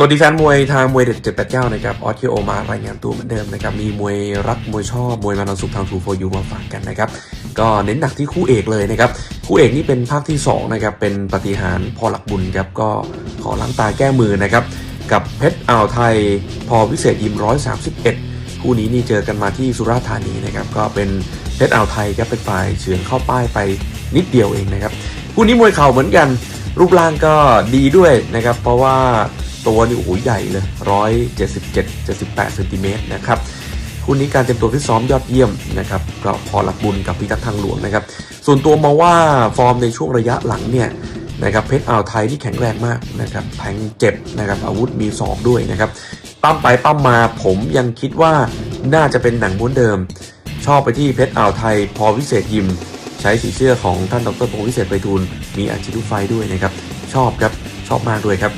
สวัสดีแฟนมวยทางมวยเด็ด789นะครับออสเคโอมารายงานตัวเหมือนเดิมนะครับมีมวยรักมวยชอบมวยมานอนสุขทางทูโฟยูมาฝากกันนะครับก็เน้นหนักที่คู่เอกเลยนะครับคู่เอกนี่เป็นภาคที่2นะครับเป็นปฏิหารพอหลักบุญครับก็ขอล้างตาแก้มือนะครับกับเพชรอ่าวไทยพอวิเศษยิม131คู่นี้นี่เจอกันมาที่สุราษฎร์ธานีนะครับก็เป็นเพชรอ่าวไทยครับเป็นฝ่ายเฉือนเข้าป้ายไปนิดเดียวเองนะครับคู่นี้มวยเข่าเหมือนกัน รูปร่างก็ดีด้วยนะครับเพราะว่า ตัวนี่โอ้โหใหญ่เลย177 78เซนติเมตรนะครับคู่นี้การเตรียมตัวฟิตซ้อมยอดเยี่ยมนะครับก็พอหลักบุญกับพิทักษ์ทางหลวงนะครับ ส่วนตัวมองว่าฟอร์มในช่วงระยะหลังเนี่ยนะครับเพชรอ่าวไทยที่แข็งแรงมากนะครับแทงเจ็บนะครับอาวุธมีศอกด้วยนะครับปั้มไปปั้มมาผมยังคิดว่าน่าจะเป็นหนังม้วนเดิม ชอบไปที่เพชรอ่าวไทย พอวิเศษยิม ใช้สีเสื้อของท่านดรพงวิเศษไปทูลมีอาชีพไฟด้วยนะครับ ชอบครับ ชอบมากด้วยครับ